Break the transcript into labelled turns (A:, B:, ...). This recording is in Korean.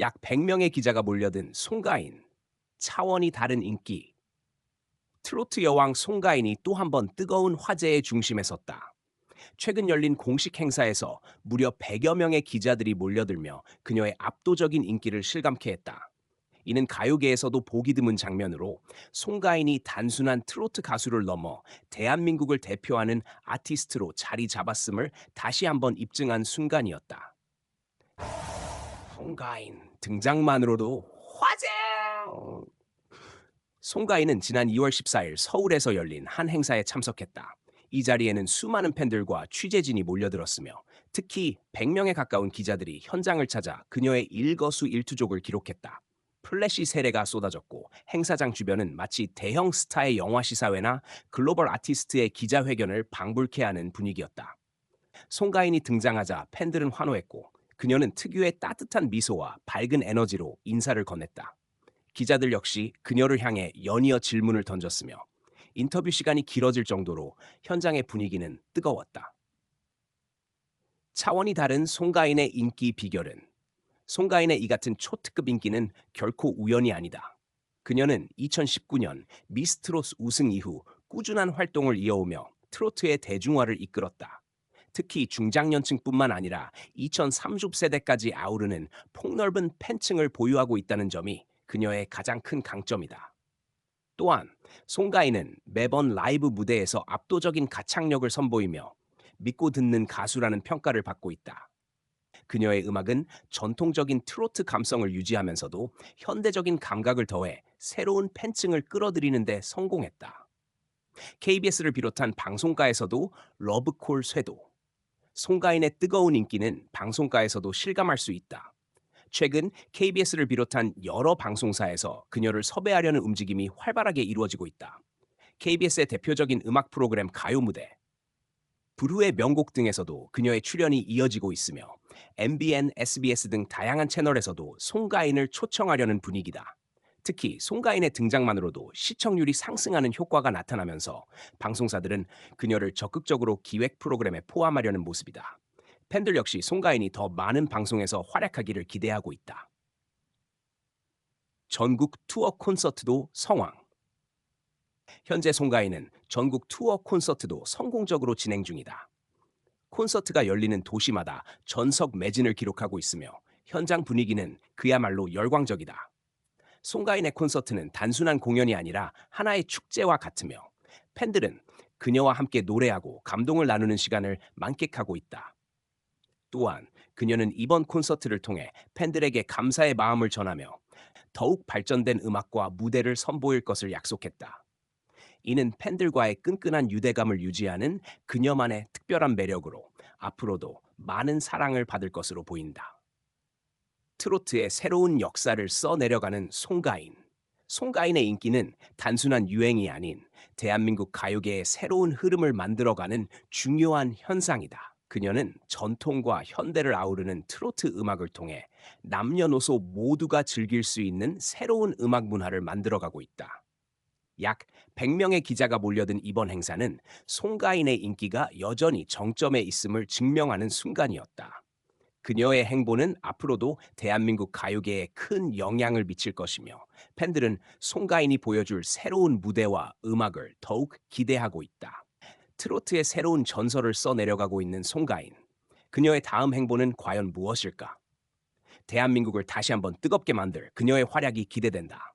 A: 약 100명의 기자가 몰려든 송가인. 차원이 다른 인기. 트로트 여왕 송가인이 또 한 번 뜨거운 화제의 중심에 섰다. 최근 열린 공식 행사에서 무려 100여 명의 기자들이 몰려들며 그녀의 압도적인 인기를 실감케 했다. 이는 가요계에서도 보기 드문 장면으로 송가인이 단순한 트로트 가수를 넘어 대한민국을 대표하는 아티스트로 자리 잡았음을 다시 한번 입증한 순간이었다. 송가인 등장만으로도 화제! 송가인은 지난 2월 14일 서울에서 열린 한 행사에 참석했다. 이 자리에는 수많은 팬들과 취재진이 몰려들었으며 특히 100명에 가까운 기자들이 현장을 찾아 그녀의 일거수일투족을 기록했다. 플래시 세례가 쏟아졌고 행사장 주변은 마치 대형 스타의 영화 시사회나 글로벌 아티스트의 기자회견을 방불케 하는 분위기였다. 송가인이 등장하자 팬들은 환호했고 그녀는 특유의 따뜻한 미소와 밝은 에너지로 인사를 건넸다. 기자들 역시 그녀를 향해 연이어 질문을 던졌으며 인터뷰 시간이 길어질 정도로 현장의 분위기는 뜨거웠다. 차원이 다른 송가인의 인기 비결은 송가인의 이 같은 초특급 인기는 결코 우연이 아니다. 그녀는 2019년 미스트롯 우승 이후 꾸준한 활동을 이어오며 트로트의 대중화를 이끌었다. 특히 중장년층뿐만 아니라 2030세대까지 아우르는 폭넓은 팬층을 보유하고 있다는 점이 그녀의 가장 큰 강점이다. 또한 송가인은 매번 라이브 무대에서 압도적인 가창력을 선보이며 믿고 듣는 가수라는 평가를 받고 있다. 그녀의 음악은 전통적인 트로트 감성을 유지하면서도 현대적인 감각을 더해 새로운 팬층을 끌어들이는 데 성공했다. KBS를 비롯한 방송가에서도 러브콜 쇄도. 송가인의 뜨거운 인기는 방송가에서도 실감할 수 있다. 최근 KBS를 비롯한 여러 방송사에서 그녀를 섭외하려는 움직임이 활발하게 이루어지고 있다. KBS의 대표적인 음악 프로그램 가요 무대, 불후의 명곡 등에서도 그녀의 출연이 이어지고 있으며 MBN, SBS 등 다양한 채널에서도 송가인을 초청하려는 분위기다. 특히 송가인의 등장만으로도 시청률이 상승하는 효과가 나타나면서 방송사들은 그녀를 적극적으로 기획 프로그램에 포함하려는 모습이다. 팬들 역시 송가인이 더 많은 방송에서 활약하기를 기대하고 있다. 전국 투어 콘서트도 성황. 현재 송가인은 전국 투어 콘서트도 성공적으로 진행 중이다. 콘서트가 열리는 도시마다 전석 매진을 기록하고 있으며 현장 분위기는 그야말로 열광적이다. 송가인의 콘서트는 단순한 공연이 아니라 하나의 축제와 같으며 팬들은 그녀와 함께 노래하고 감동을 나누는 시간을 만끽하고 있다. 또한 그녀는 이번 콘서트를 통해 팬들에게 감사의 마음을 전하며 더욱 발전된 음악과 무대를 선보일 것을 약속했다. 이는 팬들과의 끈끈한 유대감을 유지하는 그녀만의 특별한 매력으로 앞으로도 많은 사랑을 받을 것으로 보인다. 트로트의 새로운 역사를 써내려가는 송가인. 송가인의 인기는 단순한 유행이 아닌 대한민국 가요계의 새로운 흐름을 만들어가는 중요한 현상이다. 그녀는 전통과 현대를 아우르는 트로트 음악을 통해 남녀노소 모두가 즐길 수 있는 새로운 음악 문화를 만들어가고 있다. 약 100명의 기자가 몰려든 이번 행사는 송가인의 인기가 여전히 정점에 있음을 증명하는 순간이었다. 그녀의 행보는 앞으로도 대한민국 가요계에 큰 영향을 미칠 것이며 팬들은 송가인이 보여줄 새로운 무대와 음악을 더욱 기대하고 있다. 트로트의 새로운 전설을 써내려가고 있는 송가인. 그녀의 다음 행보는 과연 무엇일까? 대한민국을 다시 한번 뜨겁게 만들 그녀의 활약이 기대된다.